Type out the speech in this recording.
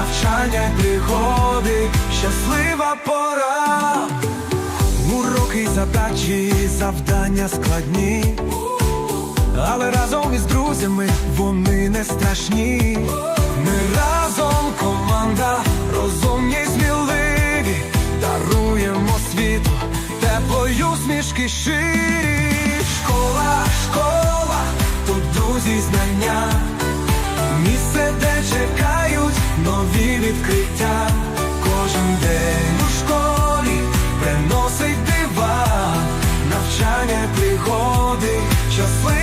навчання й пригоди, щаслива пора. Уроки, задачі, завдання складні. Але разом із друзями вони не страшні. Ми разом команда, розумні й сміливі, даруємо світу, теплою смішки щирі. Школа, школа, тут друзі знання, Не пригоди щасливі.